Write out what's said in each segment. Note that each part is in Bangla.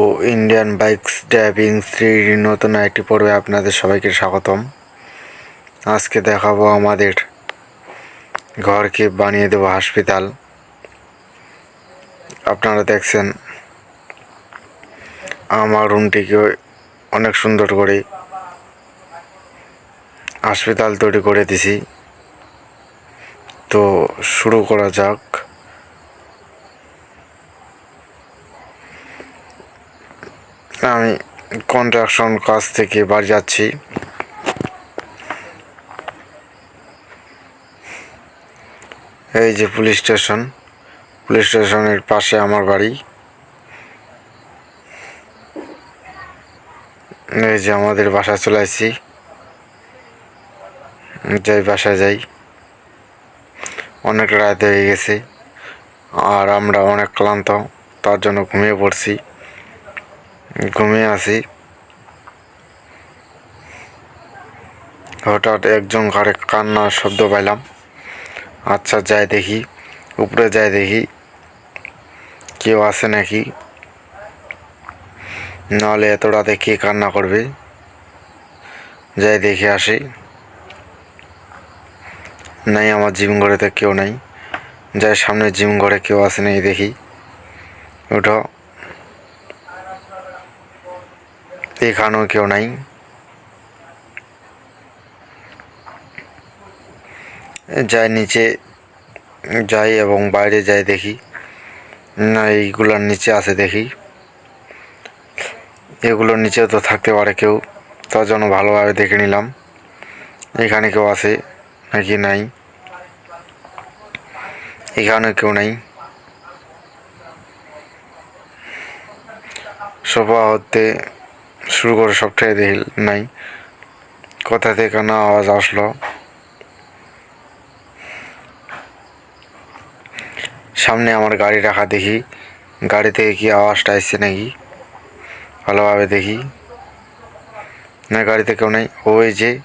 ও ইন্ডিয়ান বাইকস ড্রাইভিং থ্রির নতুন একটি পর্বে আপনাদের সবাইকে স্বাগতম। আজকে দেখাবো আমাদের ঘরকে বানিয়ে দেবো হসপিটাল আপনারা দেখছেন, আমার রুমটিকে অনেক সুন্দর করে হসপিটাল তৈরি করে দিছি। তো শুরু করা যাক। আমি কন্ট্রাকশন কাজ থেকে বাড়ি যাচ্ছি। এই যে পুলিশ স্টেশন পুলিশ স্টেশনের পাশে আমার বাড়ি। এই যে আমাদের বাসা চলে আসছি। যাই বাসায় যাই। অনেক রাত হয়ে গেছে, আর আমরা অনেক ক্লান্ত, তার জন্য ঘুমিয়ে পড়ছি। ঘুমিয়ে আসি হঠাৎ একজন ঘরে কান্নার শব্দ পাইলাম। আচ্ছা যাই দেখি। উপরে যাই দেখি। কেউ আসে নাকি? নাহলে এত রাতে কে কান্না করবে? যাই দেখে আসি। নাই, আমার জিম ঘরেতে কেউ নাই। যাই, সামনে জিম ঘরে কেউ আসে নাই দেখি। উঠো। এখানেও কেউ নাই। যাই নিচে যাই এবং বাইরে যাই দেখি। না, এইগুলোর নিচে আছে দেখি। এগুলোর নিচেও তো থাকতে পারে কেউ। তার জন্য ভালোভাবে দেখে নিলাম। এখানে কেউ আছে নাকি নাই? এখানে কেউ নাই। সোফা হতে শুরু করে সবটাই দেখি নাই। কোথা থেকে না আওয়াজ আসলো। সামনে আমার গাড়ি রাখা দেখি। গাড়ি থেকে কি আওয়াজটা আসছে নাকি? ভালোভাবে দেখি। না, গাড়িতে কেউ নেই। ওই যে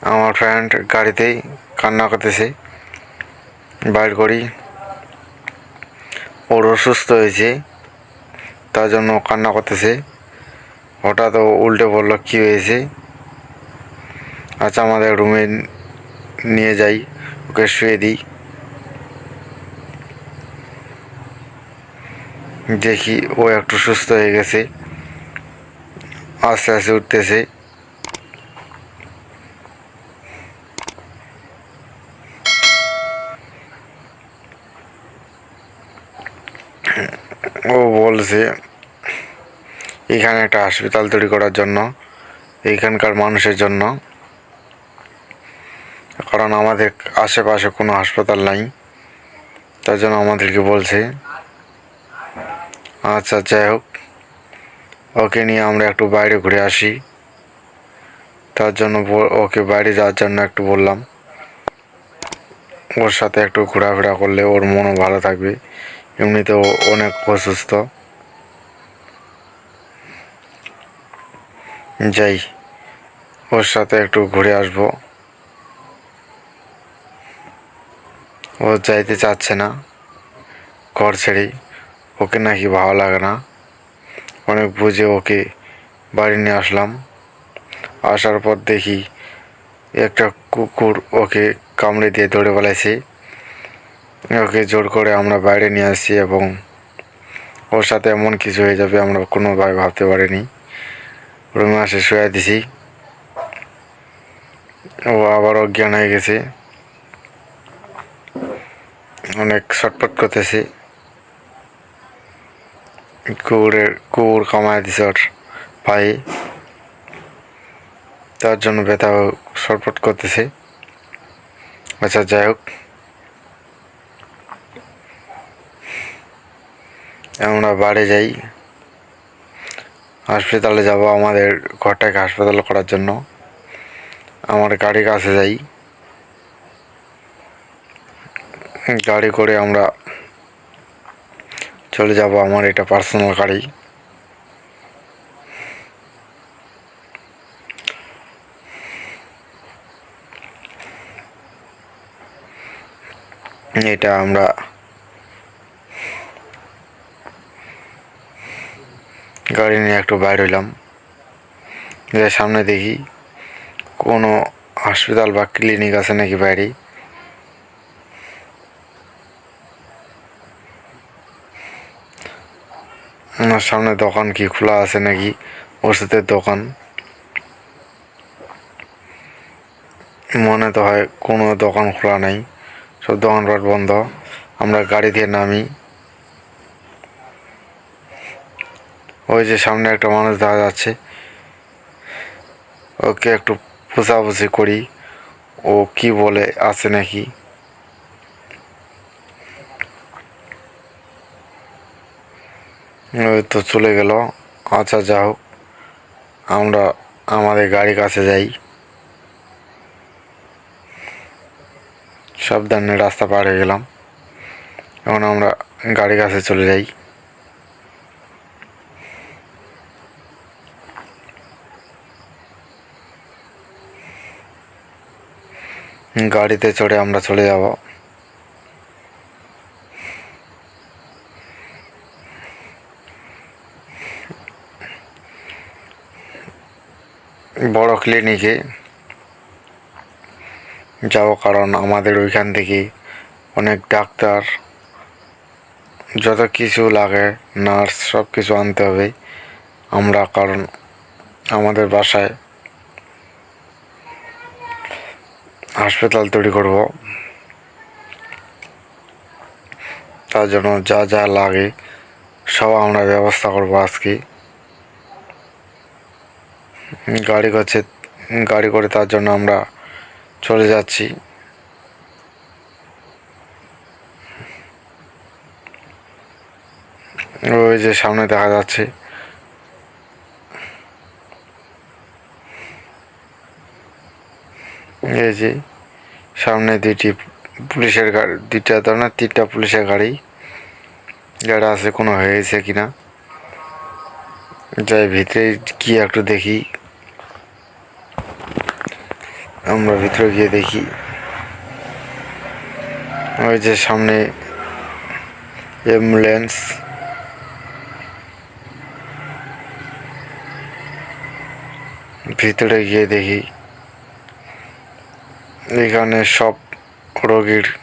আমার ফ্রেন্ড গাড়িতেই কান্না করতেছে। বাইর করি। ওর অসুস্থ হয়েছে। তার জন্য কান্না করতেছে। হঠাৎ ও উল্টে বলল, কী হয়েছে? আচ্ছা আমাদের রুমে নিয়ে যাই, ওকে শুয়ে দিই। দেখি ও একটু সুস্থ হয়ে গেছে, আস্তে আস্তে উঠতেছে। ও বলছে, এখানে একটা হাসপাতাল তৈরি করার জন্য এইখানকার মানুষের জন্য। কারণ আমাদের আশেপাশে কোনো হাসপাতাল নাই। তার জন্য আমাদেরকে বলছে আচ্ছা যাই হোক, ওকে নিয়ে আমরা একটু বাইরে ঘুরে আসি। তার জন্য ওকে বাইরে যাওয়ার জন্য একটু বললাম। ওর সাথে একটু ঘোরাফেরা করলে ওর মনও ভালো থাকবে। এমনিতেও অনেক অসুস্থ। যাই, ওর সাথে একটু ঘুরে আসব। ও যাইতে চাচ্ছে না, ঘর ছেড়ে। ওকে নাকি ভালো লাগে না। অনেক বুঝে ওকে বাড়ি নিয়ে আসলাম। আসার পর দেখি একটা কুকুর ওকে কামড়ে দিয়ে দৌড়ে বেলাইছে ওকে জোর করে আমরা বাইরে নিয়ে আসি এবং ওর সাথে এমন কিছু হয়ে যাবে আমরা কোনোভাবে ভাবতে পারিনি। রুমে আসে শুয়ে দিছি। ও আবার অজ্ঞান হয়ে গেছে। অনেক ছটপট করতেছে। কুকুরের, কুকুর কামায় দিছে ওর পায়ে। তার জন্য ব্যথা ছটপট করতেছে। আচ্ছা যাই হোক। আমরা বাড়ি যাই। হসপিটালে যাব আমাদের ঘরটাকে হাসপাতাল করার জন্য। আমার গাড়ির কাছে যাই। গাড়ি করে আমরা চলে যাব আমার এটা পার্সোনাল গাড়ি। এটা আমরা গাড়ি নিয়ে একটু বাইর হইলাম। যে সামনে দেখি কোনো হসপিটাল বা ক্লিনিক আছে নাকি বাইরে? আমার সামনে দোকান কি খোলা আছে নাকি? ওষুধের দোকান। মনে তো হয় কোনো দোকান খোলা নেই। সব দোকানপাট বন্ধ। আমরা গাড়ি দিয়ে নামি। ওই যে সামনে একটা মানুষ দেখা যাচ্ছে ওকে একটু পোষাপুষি করি। ও কি বলে, আছে নাকি? ওই তো চলে গেল। আচ্ছা যা হোক। আমরা আমাদের গাড়ির কাছে যাই। সাবধানে রাস্তা পার হয়ে গেলাম। এখন আমরা গাড়ির কাছে চলে যাই। গাড়িতে চড়ে আমরা চলে যাব। বড় ক্লিনিকে যাব কারণ আমাদের ওইখান থেকে অনেক ডাক্তার, যত কিছু লাগে, নার্স সব কিছু আনতে হবে। আমরা কারণ আমাদের বাসায় হাসপাতাল তৈরি করব। তার জন্য যা যা লাগে সব আমরা ব্যবস্থা করব আজকে। গাড়ি করছে, গাড়ি করে তার জন্য আমরা চলে যাচ্ছি। ওই যে সামনে দেখা যাচ্ছে। এই সামনে দুইটি পুলিশের গাড়ি দুইটা ধরনের তিনটা পুলিশের গাড়ি। যারা আছে কোনো হয়েছে কিনা। যাই, ভিতরে কি একটু দেখি। আমরা ভিতরে গিয়ে দেখি। ওই যে সামনে অ্যাম্বুলেন্স ভিতরে গিয়ে দেখি। এখানে সব রোগীর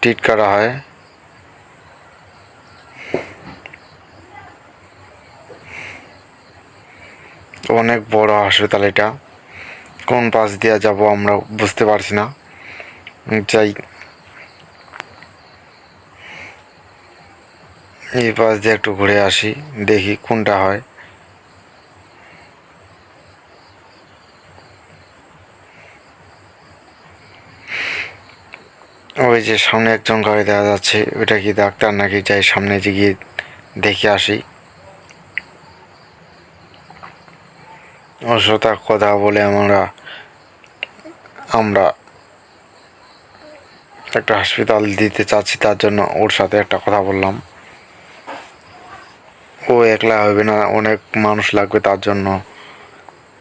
ট্রিট করা হয়। অনেক বড় হাসপাতাল এটা। কোন পাশ দিয়ে যাব আমরা বুঝতে পারছি না। যাই। এই পাশ দিয়ে একটু ঘুরে আসি, দেখি কোনটা হয়। ওই যে সামনে একজন গাড়ি দেখা যাচ্ছে, ওইটা কি ডাক্তার নাকি? যাই সামনে যে গিয়ে দেখে আসি। ওর কথা বলে আমরা আমরা একটা হসপিটাল দিতে চাচ্ছি, তার জন্য ওর সাথে একটা কথা বললাম। ও একলা হবে না, অনেক মানুষ লাগবে তার জন্য।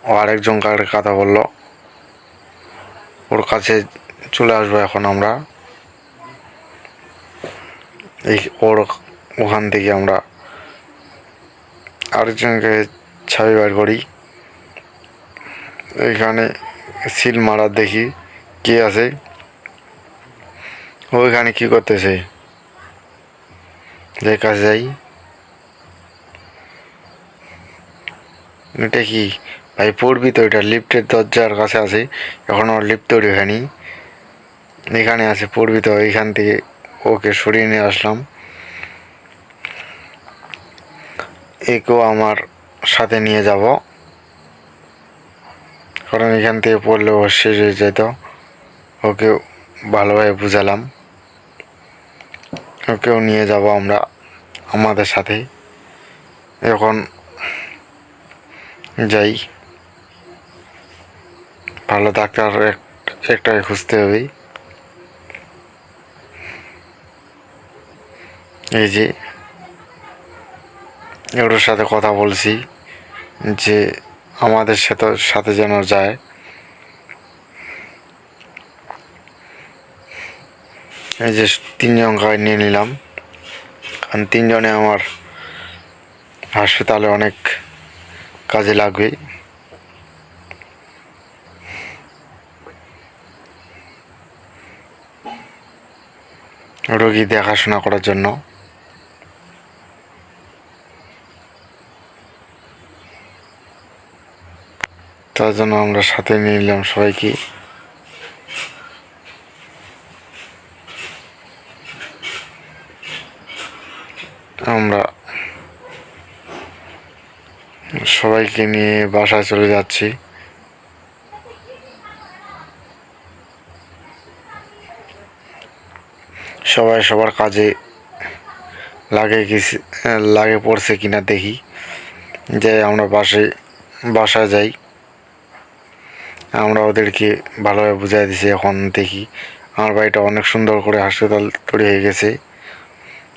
ও আরেকজন কার কথা বলল। ওর কাছে চলে আসব এখন আমরা। এই ওর ওখান থেকে আমরা আরেকজনকে ছাবি বার করি। এখানে সিল মারা দেখি কে আছে। ওইখানে কি করতেছে? যে কাছে যাই। এটা কি? ভাই, পড়বি তো এটা, লিফটের দরজার কাছে আছে। এখন ওর লিফট তৈরি হয়নি। এখানে আছে, পড়বি তো এইখান থেকে ওকে সরিয়ে নিয়ে আসলাম। একেও আমার সাথে নিয়ে যাব। কারণ এখান থেকে পড়লে ও শেষ হয়ে যেত। ওকে ভালোভাবে বুঝালাম। ওকেও নিয়ে যাব আমরা আমাদের সাথে। এখন যাই। ভালো ডাক্তার এক- একটাই খুঁজতে হবে। এই যে ওর সাথে কথা বলছি যে আমাদের সাথে সাথে যেন যায়। এই যে তিনজন গাড়ি নিয়ে নিলাম। কারণ তিনজনে আমার হাসপাতালে অনেক কাজে লাগবে। রোগী দেখাশোনা করার জন্য। তার জন্য আমরা সাথে নিয়ে নিলাম সবাইকে। আমরা সবাইকে নিয়ে বাসায় চলে যাচ্ছি। সবাই সবার কাজে লাগে কি লাগে পড়ছে কিনা দেখি। যে আমরা বাসে, বাসায় যাই। আমরা ওদেরকে ভালোভাবে বুঝাই দিছি, এখন দেখি। আমার বাড়িটা অনেক সুন্দর করে হাসপাতাল তৈরি হয়ে গেছে।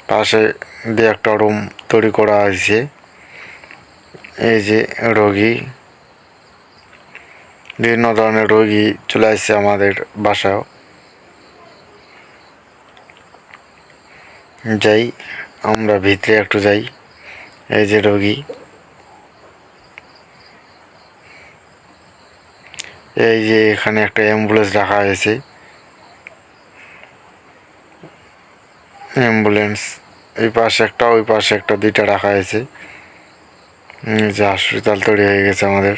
পাশে দিয়ে একটা রুম তৈরি করা হয়েছে। এই যে রোগী। বিভিন্ন ধরনের রোগী চলে আসছে আমাদের বাসায়ও যাই, আমরা ভিতরে একটু যাই। এই যে রোগী। এই যে এখানে একটা অ্যাম্বুলেন্স রাখা হয়েছে। অ্যাম্বুলেন্স এই পাশে একটা, ওই পাশে একটা, দুইটা রাখা হয়েছে। যে হসপিটাল তৈরি হয়ে গেছে আমাদের।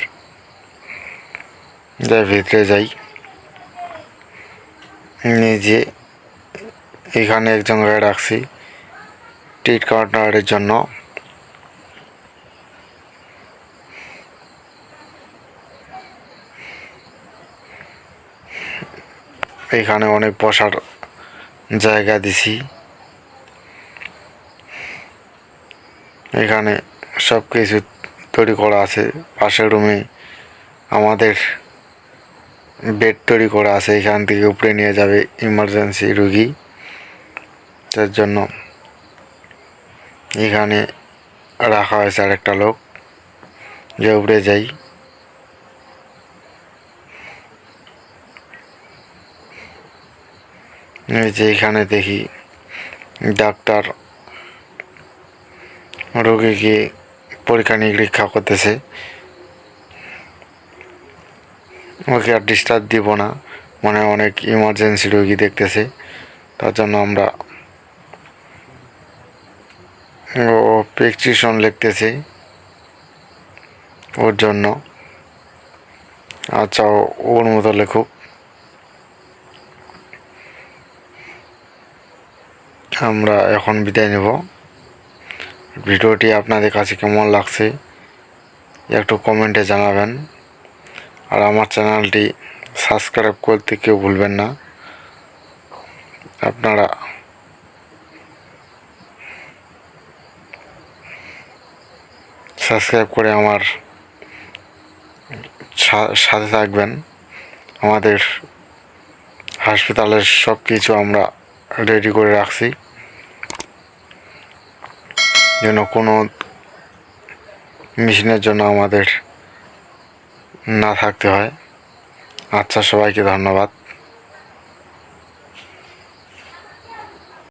যাই, ভিতরে যাই। নিজে এখানে একজন গাড়ি রাখছি। টিট কাউন্টারের জন্য। এখানে অনেক বসার জায়গা দিছি। এখানে সব কিছু তৈরি করা আছে। পাশের রুমে আমাদের বেড তৈরি করা আছে। এখান থেকে উপরে নিয়ে যাবে ইমার্জেন্সি রুগী। তার জন্য এখানে রাখা হয়েছে আরেকটা লোক। যে উপরে যাই। এই যে এখানে দেখি ডাক্তার রোগীকে পরীক্ষা নিরীক্ষা করতেছে। ওকে আর ডিস্টার্ব দিব না। মানে অনেক ইমার্জেন্সি রোগী দেখতেছে। তার জন্য আমরা ও প্রেসক্রিপশন লিখতেছে ওর জন্য। আচ্ছা ওর মতো লেখুক। আমরা এখন বিদায় নেব। ভিডিওটি আপনাদের কাছে কেমন লাগছে একটু কমেন্টে জানাবেন। আর আমার চ্যানেলটি সাবস্ক্রাইব করতে কেউ ভুলবেন না। আপনারা সাবস্ক্রাইব করে আমার সাথে থাকবেন। আমাদের হাসপাতালের সব কিছু আমরা রেডি করে রাখছি। যেন কোনো মেশিনের জন্য আমাদের না থাকতে হয়। আচ্ছা সবাইকে ধন্যবাদ।